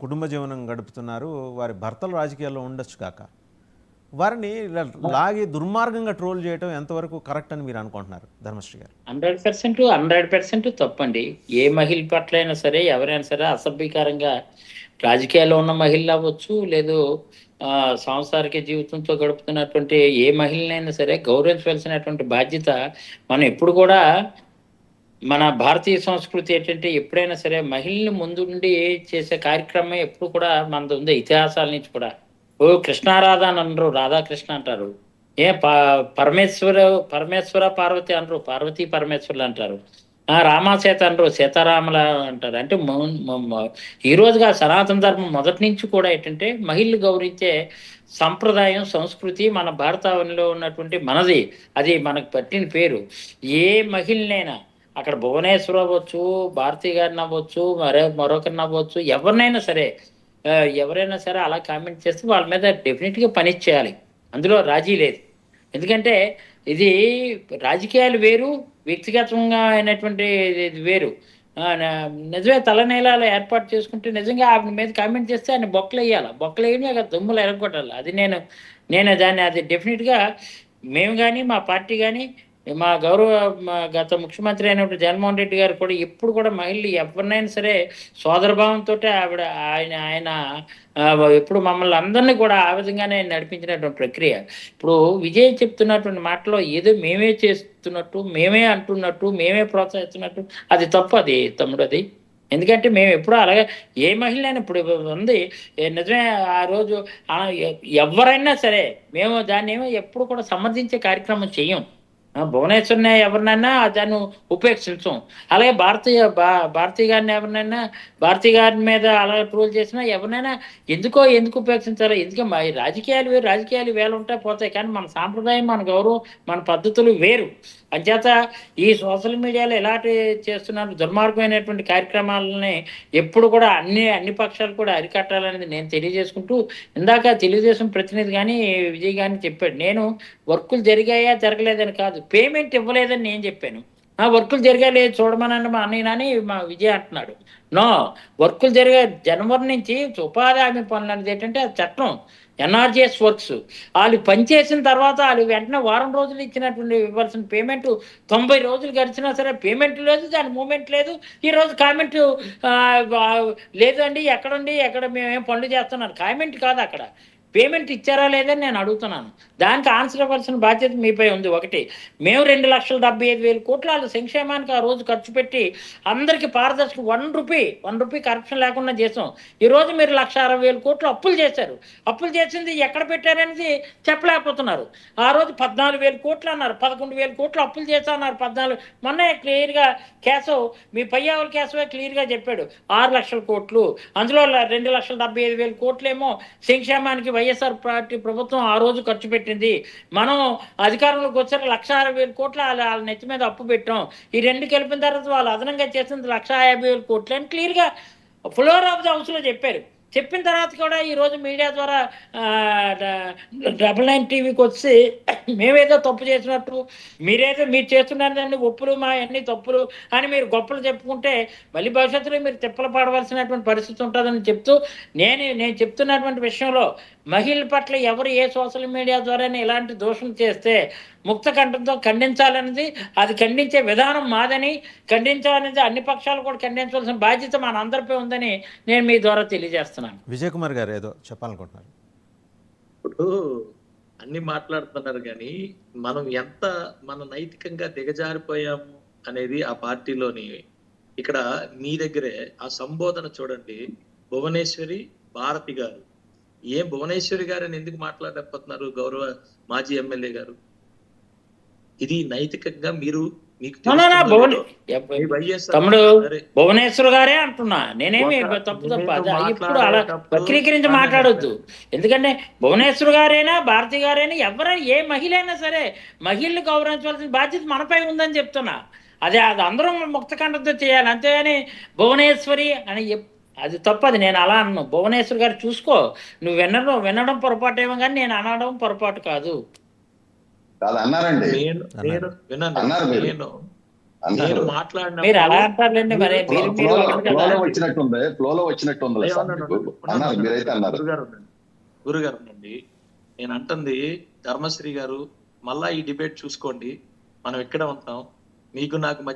కుటుంబ జీవనం గడుపుతున్నారు వారి భర్తలు రాజకీయాల్లో ఉండొచ్చు కాక. వారిని లాగి దుర్మార్గంగా ట్రోల్ చేయడం ఎంతవరకు కరెక్ట్ అని మీరు అనుకుంటున్నారు ధర్మశ్రీ గారు? హండ్రెడ్ పర్సెంట్ హండ్రెడ్ పర్సెంట్ తప్పండి. ఏ మహిళ పట్ల అయినా సరే ఎవరైనా సరే అసభ్యకరంగా రాజకీయాల్లో ఉన్న మహిళలు అవ్వచ్చు లేదు ఆ, సాంసారిక జీవితంతో గడుపుతున్నటువంటి ఏ మహిళనైనా సరే గౌరవించవలసినటువంటి బాధ్యత మనం ఎప్పుడు కూడా మన భారతీయ సంస్కృతి ఏంటంటే ఎప్పుడైనా సరే మహిళని ముందుండి చేసే కార్యక్రమం ఎప్పుడు కూడా మనది ఉంది ఇతిహాసాల నుంచి కూడా. ఓ కృష్ణారాధ అని అనరు రాధాకృష్ణ అంటారు. ఏ ప పరమేశ్వర పరమేశ్వర పార్వతి అనరు పార్వతీ పరమేశ్వరులు అంటారు. ఆ రామాసేత అనరు సీతారాముల అంటారు. అంటే మొ- ఈ రోజుగా సనాతన ధర్మం మొదటి నుంచి కూడా ఏంటంటే మహిళలు గౌరవించే సంప్రదాయం సంస్కృతి మన భారతావనిలో ఉన్నటువంటి మనది. అది మనకు పట్టిన పేరు. ఏ మహిళనైనా అక్కడ భువనేశ్వర్ అవ్వచ్చు భారతి గారిని అవ్వచ్చు మరే మరొకరిని అవ్వచ్చు ఎవరినైనా సరే ఎవరైనా సరే అలా కామెంట్ చేస్తే వాళ్ళ మీద డెఫినెట్గా పని చేయాలి. అందులో రాజీ లేదు. ఎందుకంటే ఇది రాజకీయాలు వేరు వ్యక్తిగతంగా అయినటువంటి ఇది వేరు. నిజమే తలనీలాలు ఏర్పాటు చేసుకుంటే నిజంగా ఆయన మీద కామెంట్ చేస్తే ఆయన బొక్కలు వేయాలి బొక్కలు వేయని అక్కడ దుమ్ములు ఎరగొట్టాలి. అది నేను నేను దాన్ని అది డెఫినెట్గా మేము కానీ మా పార్టీ కానీ మా గౌరవ మా గత ముఖ్యమంత్రి అయినప్పుడు జగన్మోహన్ రెడ్డి గారు కూడా ఎప్పుడు కూడా మహిళలు ఎవరినైనా సరే సోదరభావంతో ఆవిడ ఆయన ఆయన ఎప్పుడు మమ్మల్ని అందరినీ కూడా ఆ విధంగానే నడిపించినటువంటి ప్రక్రియ. ఇప్పుడు విజయ్ చెప్తున్నటువంటి మాటలో ఏదో మేమే చేస్తున్నట్టు మేమే అంటున్నట్టు మేమే ప్రోత్సహిస్తున్నట్టు అది తప్పు అది తమ్ముడు అది. ఎందుకంటే మేము ఎప్పుడూ అలాగే ఏ మహిళ ఇప్పుడు ఉంది నిజమే ఆ రోజు ఎ- ఎవరైనా సరే మేము దాన్ని ఏమో ఎప్పుడు కూడా సమర్థించే కార్యక్రమం చెయ్యం భువనేశ్వర్ని ఎవరినైనా దాన్ని ఉపేక్షించం. అలాగే భారతీయ భా భారతీయ గారిని ఎవరినైనా భారతీయ గారి మీద అలా ట్రోల్ చేసినా ఎవరినైనా ఎందుకో ఎందుకు ఉపేక్షించాలో ఎందుకంటే మా రాజకీయాలు వేరు రాజకీయాలు వేలు ఉంటాయి పోతాయి. కానీ మన సాంప్రదాయం మన గౌరవం మన పద్ధతులు వేరు. అంచేత ఈ సోషల్ మీడియాలో ఎలాంటి చేస్తున్నారు దుర్మార్గమైనటువంటి కార్యక్రమాలని ఎప్పుడు కూడా అన్ని అన్ని పక్షాలు కూడా అరికట్టాలనేది నేను తెలియజేసుకుంటూ ఇందాక తెలుగుదేశం ప్రతినిధి కానీ విజయ్ కానీ చెప్పాడు. నేను వర్కులు జరిగాయా జరగలేదని కాదు. పేమెంట్ ఇవ్వలేదని నేను చెప్పాను. ఆ వర్కులు జరగాలి చూడమనండి మా అన్నయ్యనని మా విజయ్ అంటున్నాడు. నో వర్కులు జరిగే జనవరి నుంచి ఉపాధి హామీ పనులు అనేది ఏంటంటే అది చట్టం ఎన్ఆర్జిఎస్ వర్క్స్. వాళ్ళు పనిచేసిన తర్వాత వాళ్ళు వెంటనే వారం రోజులు ఇచ్చినటువంటి ఇవ్వాల్సిన పేమెంట్ తొంభై రోజులు గడిచినా సరే పేమెంట్ లేదు దాని మూమెంట్ లేదు. ఈ రోజు కామెంట్ లేదు అండి ఎక్కడండి ఎక్కడ మేమేం పనులు చేస్తున్నారు కామెంట్ కాదు అక్కడ. పేమెంట్ ఇచ్చారా లేదని నేను అడుగుతున్నాను. దానికి ఆన్సర్ ఇవ్వాల్సిన బాధ్యత మీపై ఉంది. ఒకటి మేము రెండు లక్షల డెబ్బై ఐదు వేల కోట్ల సంక్షేమానికి ఆ రోజు ఖర్చు పెట్టి అందరికీ పారదర్శక one rupee one rupee corruption లేకుండా చేసాం. ఈరోజు మీరు లక్ష అరవై వేల కోట్లు అప్పులు చేశారు. అప్పులు చేసింది ఎక్కడ పెట్టారనేది చెప్పలేకపోతున్నారు. ఆ రోజు పద్నాలుగు వేల కోట్లు అన్నారు పదకొండు వేల కోట్లు అప్పులు చేశా అన్నారు పద్నాలుగు. మొన్నే క్లియర్గా కేశవ్ మీ పయ్యావుల కేశవే క్లియర్గా చెప్పాడు. ఆరు లక్షల కోట్లు. అందులో రెండు లక్షల డెబ్బై ఐదు వేల కోట్లేమో సంక్షేమానికి వైఎస్ఆర్ పార్టీ ప్రభుత్వం ఆ రోజు ఖర్చు పెట్టింది. మనం అధికారంలోకి వచ్చాక లక్ష అరవై వేల కోట్లు వాళ్ళ నెత్తి మీద అప్పు పెట్టాం. ఈ రెండు కలిపిన తర్వాత వాళ్ళు అదనంగా చేసింది లక్ష యాభై వేల కోట్లు అని క్లియర్గా ఫ్లోర్ ఆఫ్ ది హౌస్లో చెప్పారు. చెప్పిన తర్వాత కూడా ఈరోజు మీడియా ద్వారా డబుల్ నైన్ టీవీకి వచ్చి మేమేదో తప్పు చేసినట్టు మీరేదో మీరు చేస్తున్నారని ఒప్పులు మా అన్ని తప్పులు అని మీరు గొప్పలు చెప్పుకుంటే మళ్ళీ భవిష్యత్తులో మీరు తిప్పలు పడవలసినటువంటి పరిస్థితి ఉంటుందని చెప్తూ నేను నేను చెప్తున్నటువంటి విషయంలో మహిళల పట్ల ఎవరు ఏ సోషల్ మీడియా ద్వారా ఇలాంటి దోషం చేస్తే ముక్త కంఠంతో ఖండించాలనేది అది ఖండించే విధానం మాదని ఖండించాలనేది అన్ని పక్షాలు కూడా ఖండించవలసిన బాధ్యత మన అందరిపై ఉందని నేను మీ ద్వారా తెలియజేస్తున్నాను. విజయ్ కుమార్ గారు ఏదో చెప్పాలనుకుంటున్నారు. ఇప్పుడు అన్ని మాట్లాడుతున్నారు కానీ మనం ఎంత మన నైతికంగా దిగజారిపోయాము అనేది ఆ పార్టీలోని ఇక్కడ మీ దగ్గరే ఆ సంబోధన చూడండి. భువనేశ్వరి భారతి గారు. ఏం భువనేశ్వరి గారు అని ఎందుకు మాట్లాడకపోతున్నారు గౌరవ మాజీ ఎమ్మెల్యే గారు? ఇది నైతికంగా మీరు మీకు తమ్ముడు భువనేశ్వర్ గారే అంటున్నా. నేనేమి తప్పు తప్ప ఇప్పుడు అలా వక్రీకరించి మాట్లాడొద్దు. ఎందుకంటే భువనేశ్వర్ గారైనా భారతి గారైనా ఎవరైనా ఏ మహిళ అయినా సరే మహిళలు గౌరవించవలసిన బాధ్యత మనపై ఉందని చెప్తున్నా. అదే అది అందరం ముక్త కంఠంతో చేయాలి. అంతేగాని భువనేశ్వరి అని అది తప్పది. నేను అలా అన్నాను భువనేశ్వర్ గారు చూసుకో. నువ్వు వినడం వినడం పొరపాటు ఏమో కానీ నేను అనడం పొరపాటు కాదు. కాదు అన్నారండి. నేను నేను వినండి అన్నారు మీరు. నేను మీరు ఫ్లోలో వచ్చినట్టుంది. ఫ్లోలో వచ్చినట్టుంది అన్నారు. మీరైతే అన్నారు. గురుగారు ఉండండి. నేను అంటుంది ధర్మశ్రీ గారు మళ్ళా ఈ డిబేట్ చూసుకోండి. మనం ఎక్కడ ఉంటాం. మీకు నాకు మధ్య